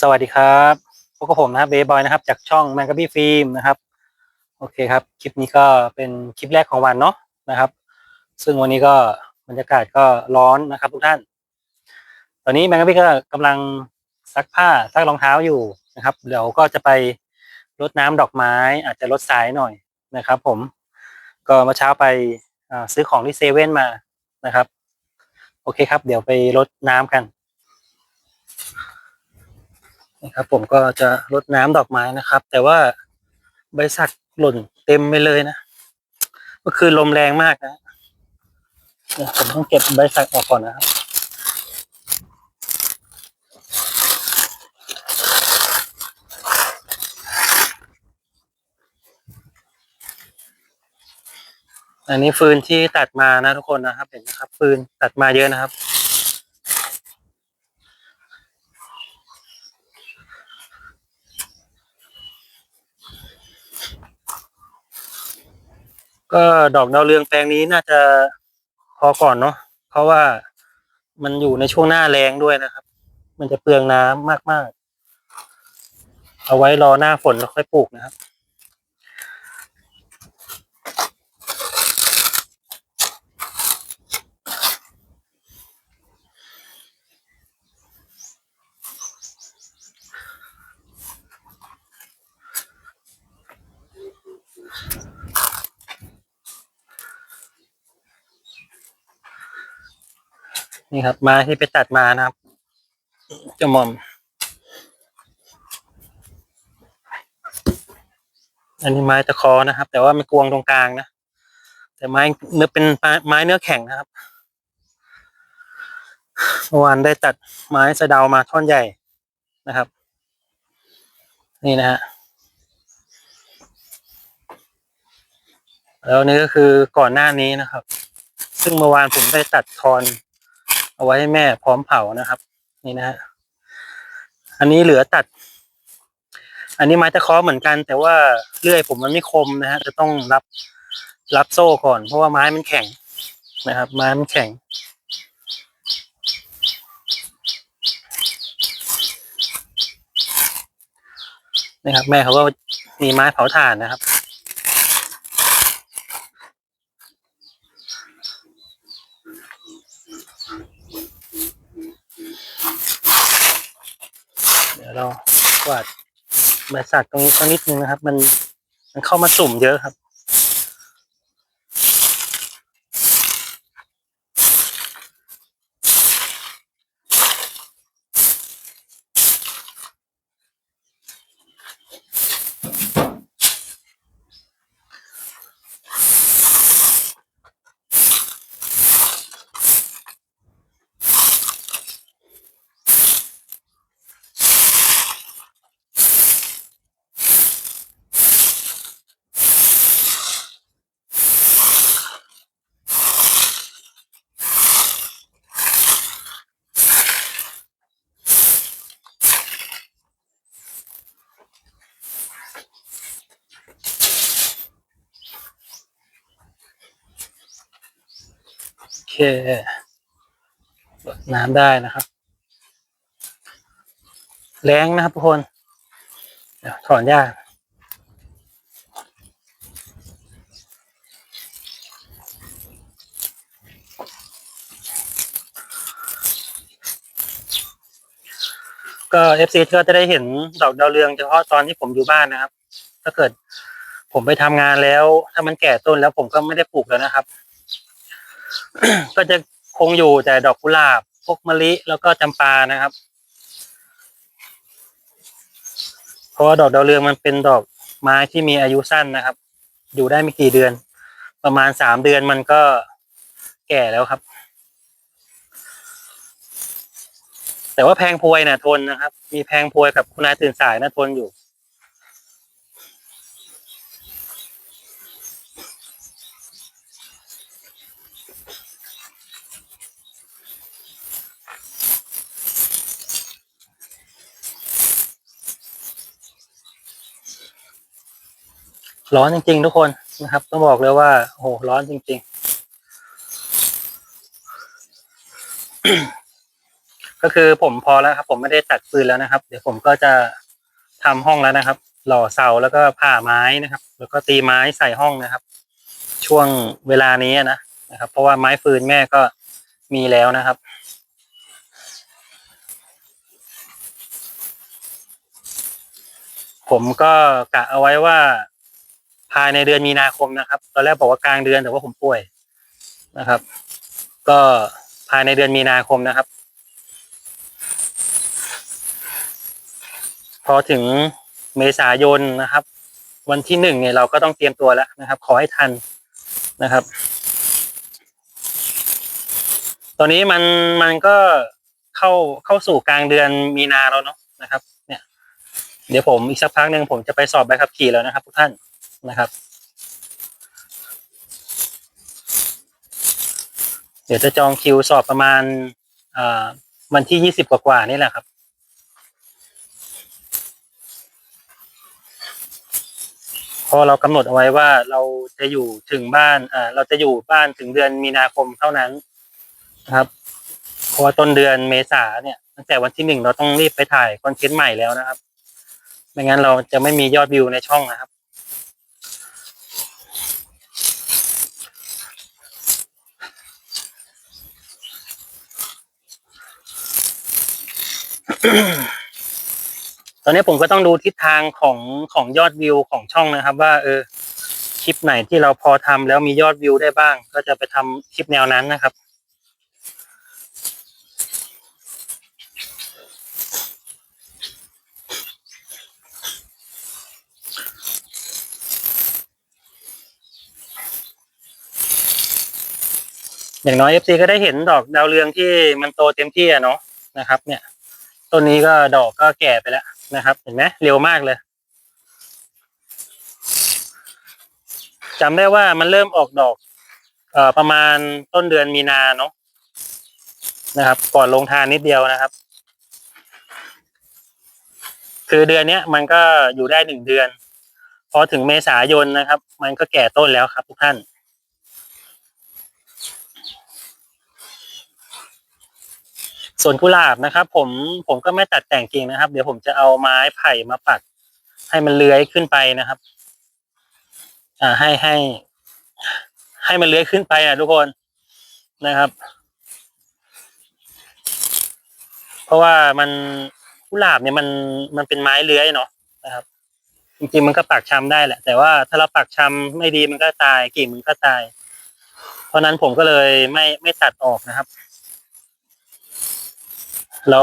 สวัสดีครับพวกบผมนะครับเบย์บอยนะครับจากช่องแมงกะบี้ฟิล์มนะครับ โอเคครับ คลิปนี้ก็เป็นคลิปแรกของวันเนาะนะครับ ซึ่งวันนี้ก็บรรยากาศก็ร้อนนะครับทุกท่าน ตอนนี้แมงกะบี้ก็กำลังซักผ้าซักรองเท้าอยู่นะครับ เดี๋ยวก็จะไปรดน้ำดอกไม้ อาจจะลดสายหน่อยนะครับ ผม ก็เมื่อเช้าไปซื้อของที่เซเว่นมานะครับ โอเคครับ เดี๋ยวไปรดน้ำกัน นะครับ ผมก็จะรดน้ำดอกไม้นะครับ แต่ว่าใบสักหล่นเต็มไปเลยนะเมื่อคืนลมแรงมากนะผมต้องเก็บใบสักออกก่อนนะครับอันนี้ฟืนที่ตัดมานะทุกคนนะครับ เห็นนะครับฟืนตัดมาเยอะนะครับ ก็ดอกดาวเรืองแปลงนี้น่าจะพอก่อนเนาะเพราะว่ามันอยู่ในช่วงหน้าแรงด้วยนะครับ มันจะเปลืองน้ำมากๆ เอาไว้รอหน้าฝนแล้วค่อยปลูกนะครับ นี่ครับไม้ที่ไปตัดมานะครับเจะมอม อันนี้ไม้ตะคอนะครับ แต่ว่ามันกวงตรงกลางนะ แต่ไม้เนื้อเป็นไม้เนื้อแข็งนะครับเมื่อวานได้ตัดไม้สะเดามาท่อนใหญ่นะครับ นี่นะฮะแล้วนี่ก็คือก่อนหน้านี้นะครับ ซึ่งเมื่อวานผมได้ตัดทอน เอาไว้ให้แม่พร้อมเผานะครับ นี่นะฮะอันนี้เหลือตัด อันนี้ไม้ตะเคอเหมือนกัน แต่ว่าเลื่อยผมมันไม่คมนะฮะจะต้องรับรับโซ่ก่อน เพราะว่าไม้มันแข็งนะครับ ไม้มันแข็งนะครับ แม่เขาก็มีไม้เผาถ่านนะครับ ยวเรากวาดใบสักตรงนี้สักนิดนึงนะครับ มันมันเข้ามาสุ่มเยอะครับ เครดน้ำได้นะครับ แรงนะครับทุกคน เดี๋ยวถอนหญ้าก็เอฟซีก็จะได้เห็นดอกดาวเรืองเฉพาะตอนที่ผมอยู่บ้านนะครับ ถ้าเกิดผมไปทำงานแล้ว ถ้ามันแก่ต้นแล้วผมก็ไม่ได้ปลูกแล้วนะครับ ก็จะคงอยู่แต่ดอกกุหลาบพวกมะลิแล้วก็จำปานะครับ เพราะว่าดอกดาวเรืองมันเป็นดอกไม้ที่มีอายุสั้นนะครับ อยู่ได้ไม่กี่เดือน ประมาณสามเดือนมันก็แก่แล้วครับ แต่ว่าแพงพวยนะทนนะครับ มีแพงพวยกับคุณนายตื่นสายนะทนอยู่ ร้อนจริง ๆ ทุกคนนะครับ ต้องบอกเลยว่าโอ้โหร้อนจริง ๆ ก็คือผมพอแล้วครับ ผมไม่ได้ตัดฟืนแล้วนะครับ เดี๋ยวผมก็จะทำห้องแล้วนะครับ หล่อเสาแล้วก็ผ่าไม้นะครับ แล้วก็ตีไม้ใส่ห้องนะครับ ช่วงเวลานี้นะนะครับ เพราะว่าไม้ฟืนแม่ก็มีแล้วนะครับผมก็กะเอาไว้ว่า ภายในเดือนมีนาคมนะครับ ตอนแรกบอกว่ากลางเดือนแต่ว่าผมป่วยนะครับ ก็ภายในเดือนมีนาคมนะครับ พอถึงเมษายนนะครับ วันที่หนึ่งเนี่ยเราก็ต้องเตรียมตัวแล้วนะครับ ขอให้ทันนะครับ ตอนนี้มันมันก็เข้าเข้าสู่กลางเดือนมีนาแล้วเนาะนะครับ เนี่ย เดี๋ยวผมอีกสักพักหนึ่งผมจะไปสอบใบขับขี่แล้วนะครับทุกท่าน นะครับ เดี๋ยวจะจองคิวสอบประมาณวันที่ยี่สิบกว่าๆนี่แหละครับ พอเรากำหนดเอาไว้ว่าเราจะอยู่ถึงบ้านอ่าเราจะอยู่บ้านถึงเดือนมีนาคมเท่านั้นนะครับเพราะว่าต้นเดือนเมษาเนี่ยตั้งแต่วันที่หนึ่งเราต้องรีบไปถ่ายคอนเทนต์ใหม่แล้วนะครับ ไม่งั้นเราจะไม่มียอดวิวในช่องนะครับ ตอนนี้ผมก็ต้องดูทิศทางของของยอดวิวของช่องนะครับ ว่า เออคลิปไหนที่เราพอทำแล้วมียอดวิวได้บ้าง ก็จะไปทำคลิปแนวนั้นนะครับ อย่างน้อยเอฟซีก็ได้เห็นดอกดาวเรืองที่มันโตเต็มที่อะเนาะนะครับ เนี่ย ต้นนี้ก็ดอกก็แก่ไปแล้วนะครับ เห็นไหมเร็วมากเลยจำได้ว่ามันเริ่มออกดอกเอ่อประมาณต้นเดือนมีนาเนาะนะครับ ก่อนลงทานนิดเดียวนะครับ คือเดือนเนี้ยมันก็อยู่ได้หนึ่งเดือน พอถึงเมษายนนะครับ มันก็แก่ต้นแล้วครับทุกท่าน ส่วนกุหลาบนะครับ ผมผมก็ไม่ตัดแต่งกิ่งนะครับ เดี๋ยวผมจะเอาไม้ไผ่มาปัดให้มันเลื้อยขึ้นไปนะครับ อ่าให้ให้ ให้มันเลื้อยขึ้นไปนะทุกคนนะครับ เพราะว่ามันกุหลาบเนี่ยมันมันเป็นไม้เลื้อยเนาะนะครับ จริงๆมันก็ปักชำได้แหละ แต่ว่าถ้าเราปักชำไม่ดีมันก็ตายกิ่งมันก็ตาย เพราะนั้นผมก็เลยไม่ไม่ตัดออกนะครับ เรา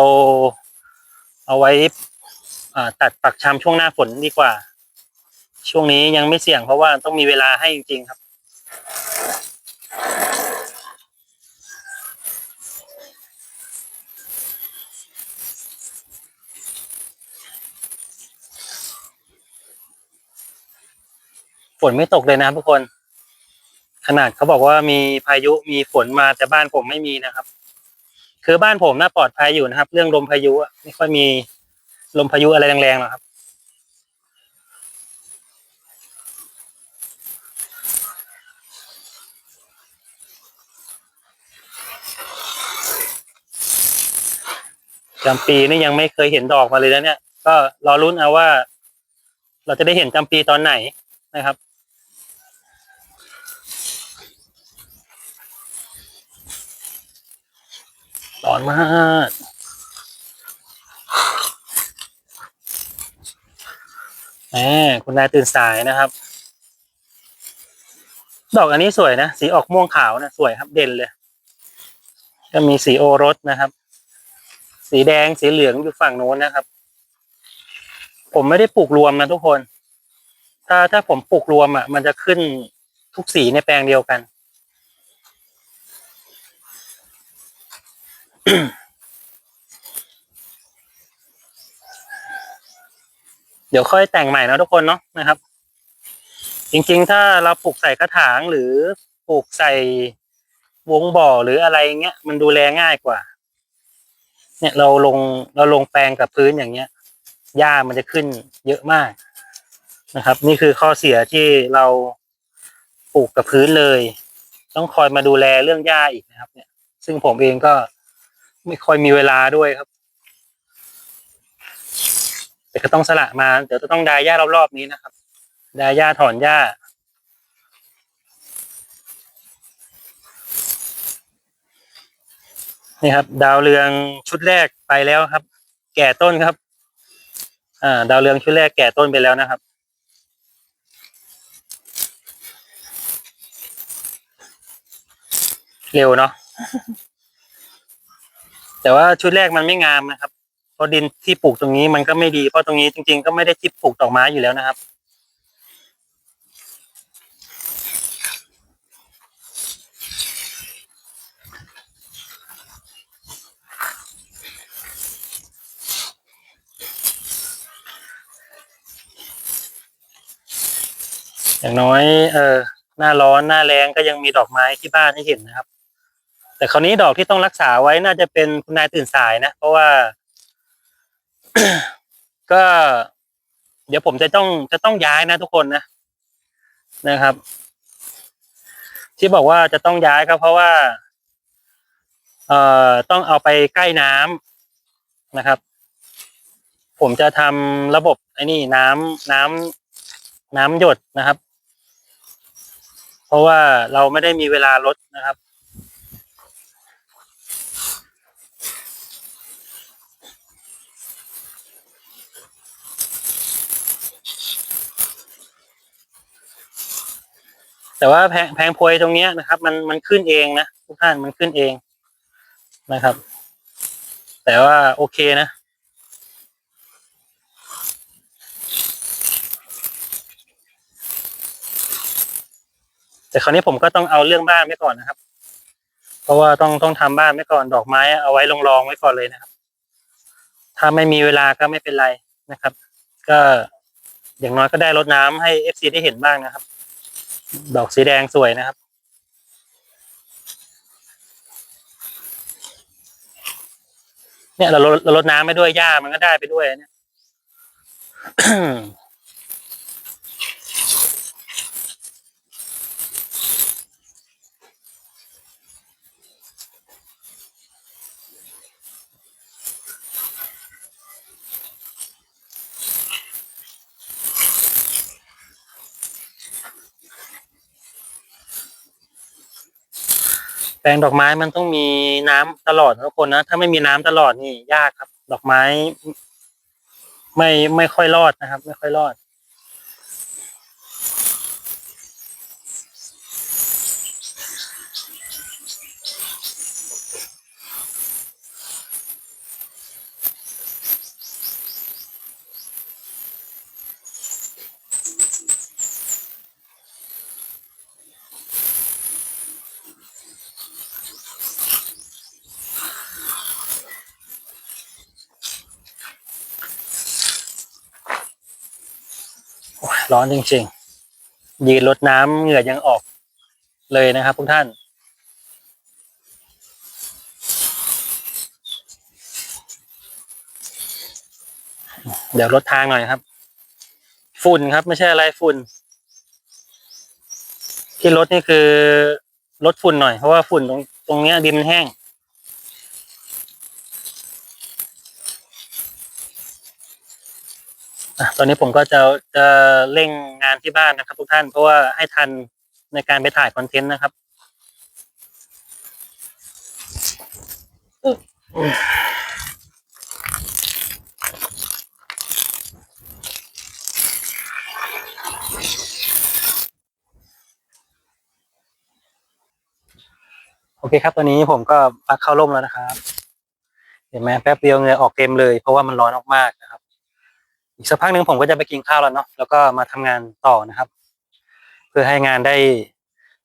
เอาไว้ตัดปักชำช่วงหน้าฝนดีกว่า ช่วงนี้ยังไม่เสี่ยงเพราะว่าต้องมีเวลาให้จริงๆครับ ฝนไม่ตกเลยนะทุกคน ขนาดเขาบอกว่ามีพายุมีฝนมาแต่บ้านผมไม่มีนะครับ คือบ้านผมน่าปลอดภัยอยู่นะครับ เรื่องลมพายุอะไม่ค่อยมีลมพายุอะไรแรงๆหรอกครับ จำปีนี่ยังไม่เคยเห็นดอกมาเลยนะเนี่ย ก็รอรุ้นเอาว่า เราจะได้เห็นจำปีตอนไหนนะครับ ร้อนมากแหมคุณนายตื่นสายนะครับ ดอกอันนี้สวยนะ สีออกม่วงขาวนะสวยครับเด่นเลย ก็มีสีโอรสนะครับ สีแดงสีเหลืองอยู่ฝั่งโน้นนะครับ ผมไม่ได้ปลูกรวมนะทุกคน ถ้าถ้าผมปลูกรวมอะ มันจะขึ้นทุกสีในแปลงเดียวกัน เดี๋ยวค่อยแต่งใหม่นะทุกคนเนาะนะครับ จริงๆ ถ้าเราปลูกใส่กระถางหรือปลูกใส่วงบ่อหรืออะไรเงี้ย มันดูแลง่ายกว่า เนี่ยเราลงเราลงแปลงกับพื้นอย่างเงี้ยหญ้ามันจะขึ้นเยอะมากนะครับ นี่คือข้อเสียที่เราปลูกกับพื้นเลย ต้องคอยมาดูแลเรื่องหญ้าอีกนะครับ เนี่ย ซึ่งผมเองก็ ไม่ค่อยมีเวลาด้วยครับ แต่ก็ต้องสละมา เดี๋ยวจะต้องดายหญ้ารอบๆนี้นะครับ ดายหญ้าถอนหญ้านี่ครับ ดาวเรืองชุดแรกไปแล้วครับ แก่ต้นครับ อ่า ดาวเรืองชุดแรกแก่ต้นไปแล้วนะครับ เร็วเนาะ แต่ว่าชุดแรกมันไม่งามนะครับ เพราะดินที่ปลูกตรงนี้มันก็ไม่ดี เพราะตรงนี้จริงๆก็ไม่ได้ที่ปลูกดอกไม้อยู่แล้วนะครับ อย่างน้อย เออหน้าร้อนหน้าแรงก็ยังมีดอกไม้ที่บ้านให้เห็นนะครับ แต่คราวนี้ดอกที่ต้องรักษาไว้น่าจะเป็นคุณนายตื่นสายนะ เพราะว่า ก็ เดี๋ยวผมจะต้องจะต้องย้ายนะทุกคนนะนะครับ ที่บอกว่าจะต้องย้ายก็เพราะว่า เอ่อต้องเอาไปใกล้น้ำนะครับ ผมจะทำระบบไอ้นี่น้ำน้ำน้ำหยดนะครับ เพราะว่าเราไม่ได้มีเวลาลดนะครับ แต่ว่าแพงแพงพยตรงเนี้ยนะครับ มันมันขึ้นเองนะทุกท่านมันขึ้นเองนะครับ แต่ว่าโอเคนะแต่คราวนี้ผมก็ต้องเอาเรื่องบ้านไว้ก่อนนะครับ เพราะว่าต้องต้องทำบ้านไว้ก่อนดอกไม้เอาไว้รองๆไว้ก่อนเลยนะครับ ถ้าไม่มีเวลาก็ไม่เป็นไรนะครับ ก็อย่างน้อยก็ได้รดน้ำให้เอฟซีได้เห็นบ้างนะครับ ดอกสีแดงสวยนะครับ เนี่ยเราลดเราลดน้ำไปด้วยหญ้ามันก็ได้ไปด้วยเนี่ย แปลงดอกไม้มันต้องมีน้ำตลอดทุกคนนะถ้าไม่มีน้ำตลอดนี่ยากครับ ดอกไม้ ไม่ไม่ค่อยรอดนะครับ ไม่ค่อยรอด ร้อนจริงๆ ยืนรดน้ำเหงื่อยังออกเลยนะครับทุกท่าน เดี๋ยวลดทางหน่อยครับ ฝุ่นครับไม่ใช่อะไรฝุ่น ที่ลดนี่คือลดฝุ่นหน่อยเพราะว่าฝุ่นตรงตรงเนี้ยดินมันแห้ง ตอนนี้ผมก็จะจะเร่งงานที่บ้านนะครับ ทุกท่านเพราะว่าให้ทันในการไปถ่ายคอนเทนต์นะครับโอเคครับตอนนี้ผมก็พักเข้าร่มแล้วนะครับ เห็นไหมแป๊บเดียวเงื่อออกเต็มเลย เพราะว่ามันร้อนมากๆนะครับ อีกสักพักหนึ่งผมก็จะไปกินข้าวแล้วเนาะแล้วก็มาทำงานต่อนะครับ เพื่อให้งานได้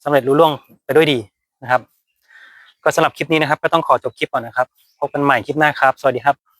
สำเร็จรุ่ล่วงไปด้วยดีนะครับ ก็สำหรับคลิปนี้นะครับ ก็ต้องขอจบคลิปก่อนนะครับพบกันใหม่คลิปหน้าครับ สวัสดีครับ